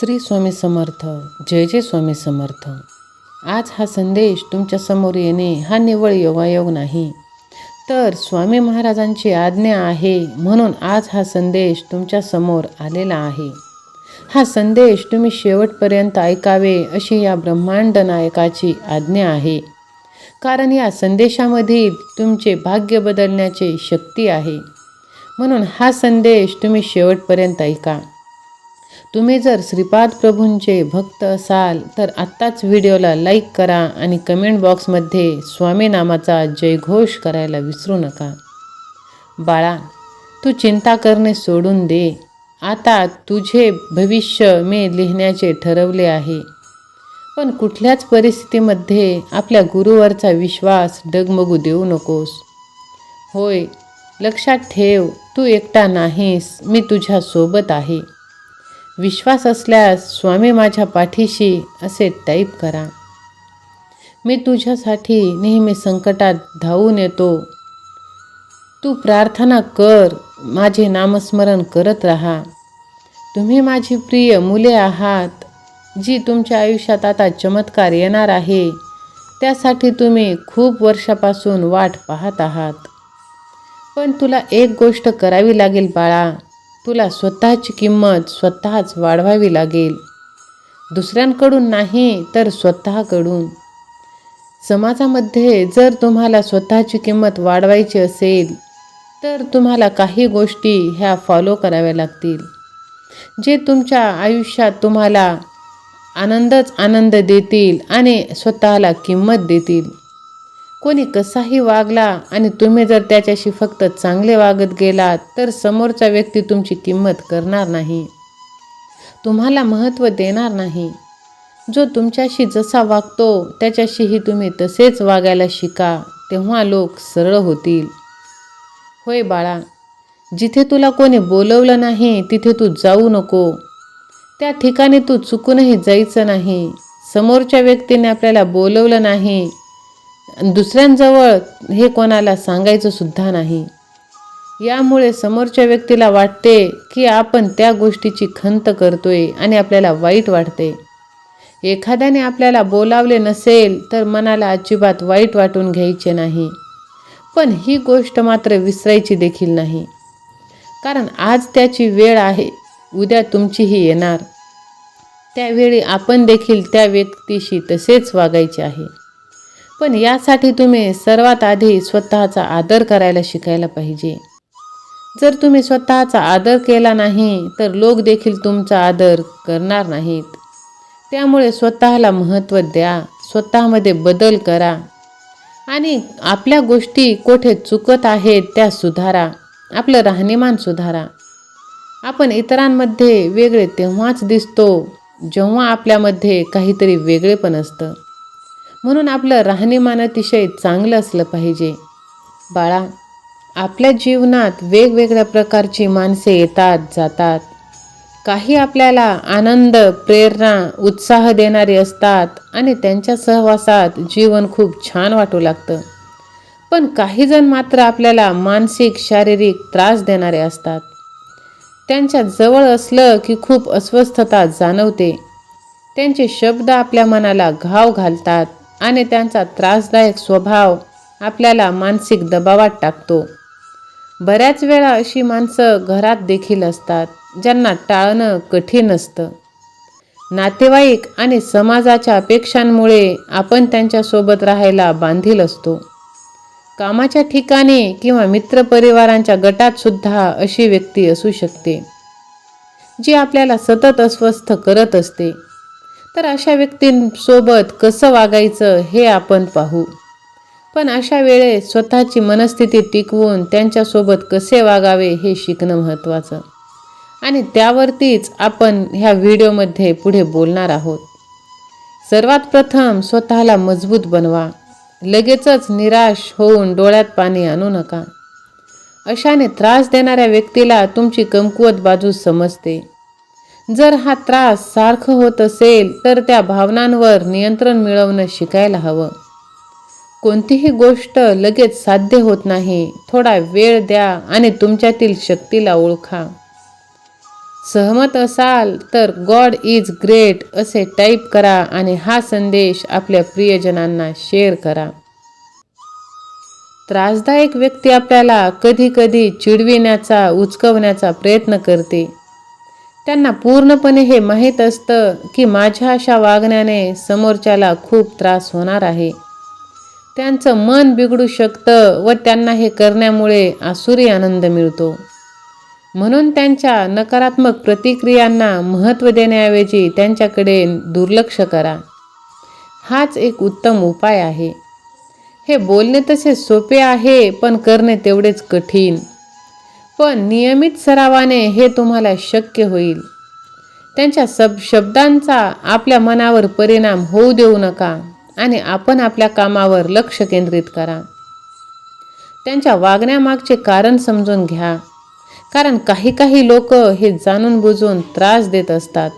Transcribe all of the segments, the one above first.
श्री स्वामी समर्थ जय जय स्वामी समर्थ. आज हा संदेश तुमच्यासमोर येणे हा निवळ योगायोग नाही. तर स्वामी महाराजांची आज्ञा आहे म्हणून आज हा संदेश तुमच्यासमोर आलेला आहे. हा संदेश तुम्ही शेवटपर्यंत ऐकावे अशी या ब्रह्मांड नायकाची आज्ञा आहे. कारण या संदेशामधील तुमचे भाग्य बदलण्याची शक्ती आहे. म्हणून हा संदेश तुम्ही शेवटपर्यंत ऐका. तुम्ही जर श्रीपाद प्रभूंचे भक्त असाल तर आत्ताच व्हिडिओला लाईक करा आणि कमेंट बॉक्समध्ये स्वामी नामाचा जयघोष करायला विसरू नका. बाळा तू चिंता करणे सोडून दे. आता तुझे भविष्य मी लिहिण्याचे ठरवले आहे. पण कुठल्याच परिस्थितीमध्ये आपल्या गुरुवरचा विश्वास डगमगू देऊ नकोस. होय लक्षात ठेव तू एकटा नाहीस मी तुझ्यासोबत आहे. विश्वास असल्यास स्वामी माझ्या पाठीशी असे टाईप करा. मी तुझ्यासाठी नेहमी संकटात धावून येतो. तू प्रार्थना कर माझे नामस्मरण करत राहा. तुम्ही माझी प्रिय मुले आहात जी तुमच्या आयुष्यात आता चमत्कार येणार आहे. त्यासाठी तुम्ही खूप वर्षापासून वाट पाहत आहात. पण तुला एक गोष्ट करावी लागेल बाळा. तुला स्वतःची किंमत स्वतःच वाढवावी लागेल. दुसऱ्यांकडून नाही तर स्वतःकडून. समाजामध्ये जर तुम्हाला स्वतःची किंमत वाढवायची असेल तर तुम्हाला काही गोष्टी ह्या फॉलो कराव्या लागतील. जे तुमच्या आयुष्यात तुम्हाला आनंदच आनंद देतील आणि स्वतःला किंमत देतील. कोणी कसाही वागला आणि तुम्ही जर त्याच्याशी फक्त चांगले वागत गेलात तर समोरचा व्यक्ती तुमची किंमत करणार नाही. तुम्हाला महत्त्व देणार नाही. जो तुमच्याशी जसा वागतो त्याच्याशीही तुम्ही तसेच वागायला शिका तेव्हा लोक सरळ होतील. होय बाळा जिथे तुला कोणी बोलवलं नाही तिथे तू जाऊ नको. त्या ठिकाणी तू चुकूनही जायचं नाही. समोरच्या व्यक्तीने आपल्याला बोलवलं नाही दुसऱ्यांजवळ हे कोणाला सांगायचं सुद्धा नाही. यामुळे समोरच्या व्यक्तीला वाटते की आपण त्या गोष्टीची खंत करतोय आणि आपल्याला वाईट वाटते. एखाद्याने आपल्याला बोलावले नसेल तर मनाला अजिबात वाईट वाटून घ्यायचे नाही. पण ही गोष्ट मात्र विसरायची देखील नाही. कारण आज त्याची वेळ आहे उद्या तुमचीही येणार. त्यावेळी आपण देखील त्या व्यक्तीशी तसेच वागायचे आहे. पण यासाठी तुम्ही सर्वात आधी स्वतःचा आदर करायला शिकायला पाहिजे. जर तुम्ही स्वतःचा आदर केला नाही तर लोक देखील तुमचा आदर करणार नाहीत. त्यामुळे स्वतःला महत्त्व द्या स्वतःमध्ये बदल करा आणि आपल्या गोष्टी कोठे चुकत आहेत त्या सुधारा आपलं राहणीमान सुधारा. आपण इतरांमध्ये वेगळे तेव्हाच दिसतो जेव्हा आपल्यामध्ये काहीतरी वेगळेपण असतं. म्हणून आपलं राहणीमान अतिशय चांगलं असलं पाहिजे. बाळा आपल्या जीवनात वेगवेगळ्या प्रकारची माणसे येतात जातात. काही आपल्याला आनंद प्रेरणा उत्साह देणारे असतात आणि त्यांच्या सहवासात जीवन खूप छान वाटू लागतं. पण काही जण मात्र आपल्याला मानसिक शारीरिक त्रास देणारे असतात. त्यांच्या जवळ असलं की खूप अस्वस्थता जाणवते. त्यांचे शब्द आपल्या मनाला घाव घालतात. आणि त्यांचा त्रासदायक स्वभाव आपल्याला मानसिक दबावात टाकतो. बऱ्याच वेळा अशी माणसं घरात देखील असतात ज्यांना टाळणं कठीण असतं. नातेवाईक आणि समाजाच्या अपेक्षांमुळे आपण त्यांच्यासोबत राहायला बांधील असतो. कामाच्या ठिकाणी किंवा मित्रपरिवारांच्या गटातसुद्धा अशी व्यक्ती असू शकते जी आपल्याला सतत अस्वस्थ करत असते. तर अशा व्यक्तींसोबत कसं वागायचं हे आपण पाहू. पण अशा वेळेस स्वतःची मनस्थिती टिकवून त्यांच्यासोबत कसे वागावे हे शिकणं महत्त्वाचं. आणि त्यावरतीच आपण ह्या व्हिडिओमध्ये पुढे बोलणार आहोत. सर्वात प्रथम स्वतःला मजबूत बनवा. लगेचच निराश होऊन डोळ्यात पाणी आणू नका. अशाने त्रास देणाऱ्या व्यक्तीला तुमची कमकुवत बाजू समजते. जर हा त्रास सारखं होत असेल तर त्या भावनांवर नियंत्रण मिळवणं शिकायला हवं. कोणतीही गोष्ट लगेच साध्य होत नाही. थोडा वेळ द्या आणि तुमच्यातील शक्तीला ओळखा. सहमत असाल तर गॉड इज ग्रेट असे टाईप करा आणि हा संदेश आपल्या प्रियजनांना शेअर करा. त्रासदायक व्यक्ती आपल्याला कधीकधी चिडविण्याचा उचकवण्याचा प्रयत्न करते. त्यांना पूर्णपणे हे माहीत असतं की माझ्या अशा वागण्याने समोरच्याला खूप त्रास होणार आहे. त्यांचं मन बिघडू शकतं व त्यांना हे करण्यामुळे आसुरी आनंद मिळतो. म्हणून त्यांच्या नकारात्मक प्रतिक्रियांना महत्त्व देण्याऐवजी त्यांच्याकडे दुर्लक्ष करा. हाच एक उत्तम उपाय आहे. हे बोलणे तसे सोपे आहे पण करणे तेवढेच कठीण. पण नियमित सरावाने हे तुम्हाला शक्य होईल. त्यांच्या सब शब्दांचा आपल्या मनावर परिणाम होऊ देऊ नका आणि आपण आपल्या कामावर लक्ष केंद्रित करा. त्यांच्या वागण्यामागचे कारण समजून घ्या. कारण काही काही लोक हे जाणून बुजून त्रास देत असतात.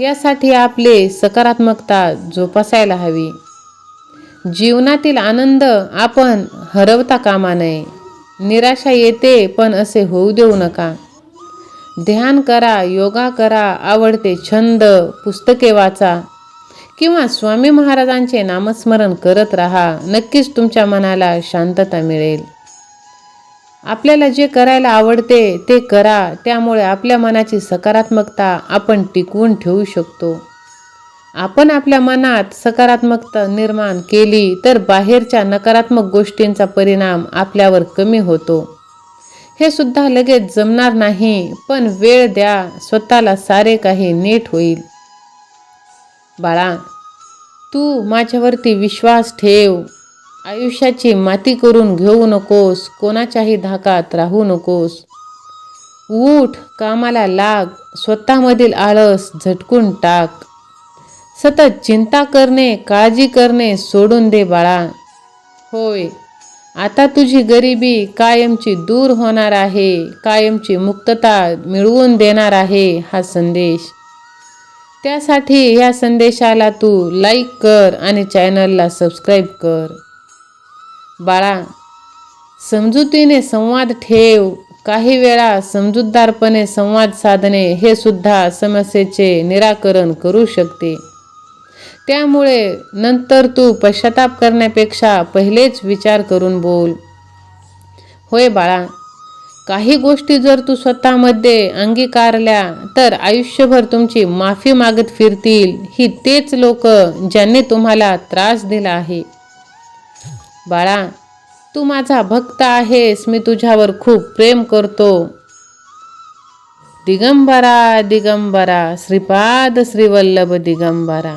यासाठी आपले सकारात्मकता जोपासायला हवी. जीवनातील आनंद आपण हरवता कामा नये. निराशा येते पण असे होऊ देऊ नका. ध्यान करा योगा करा आवडते छंद पुस्तके वाचा. किंवा स्वामी महाराजांचे नामस्मरण करत राहा नक्कीच तुमच्या मनाला शांतता मिळेल. आपल्याला जे करायला आवडते ते करा त्यामुळे आपल्या मनाची सकारात्मकता आपण टिकवून ठेवू शकतो. आपण आपल्या मनात सकारात्मकता निर्माण केली तर बाहेरच्या नकारात्मक गोष्टींचा परिणाम आपल्यावर कमी होतो. हे सुद्धा लगेच जमणार नाही पण वेळ द्या स्वतःला सारे काही नीट होईल. बाळा तू माझ्यावरती विश्वास ठेव. आयुष्याची माती करून घेऊ नकोस कोणाच्याही धाकात राहू नकोस. उठ कामाला लाग स्वतःमधील आळस झटकून टाक. सतत चिंता करणे काळजी करणे सोडून दे बाळा. होय आता तुझी गरिबी कायमची दूर होणार आहे कायमची मुक्तता मिळवून देणार आहे हा संदेश. त्यासाठी ह्या संदेशाला तू लाईक कर आणि चॅनलला सबस्क्राईब कर. बाळा समजुतीने संवाद ठेव. काही वेळा समजूतदारपणे संवाद साधणे हे सुद्धा समस्येचे निराकरण करू शकते. त्यामुळे नंतर तू पश्चाताप करण्यापेक्षा पहिलेच विचार करून बोल. होय बाळा काही गोष्टी जर तू स्वतःमध्ये अंगीकारल्या तर आयुष्यभर तुमची माफी मागत फिरतील ही तेच लोक ज्यांनी तुम्हाला त्रास दिला आहे. बाळा तू माझा भक्त आहेस मी तुझ्यावर खूप प्रेम करतो. दिगंबरा दिगंबरा श्रीपाद श्रीवल्लभ दिगंबरा.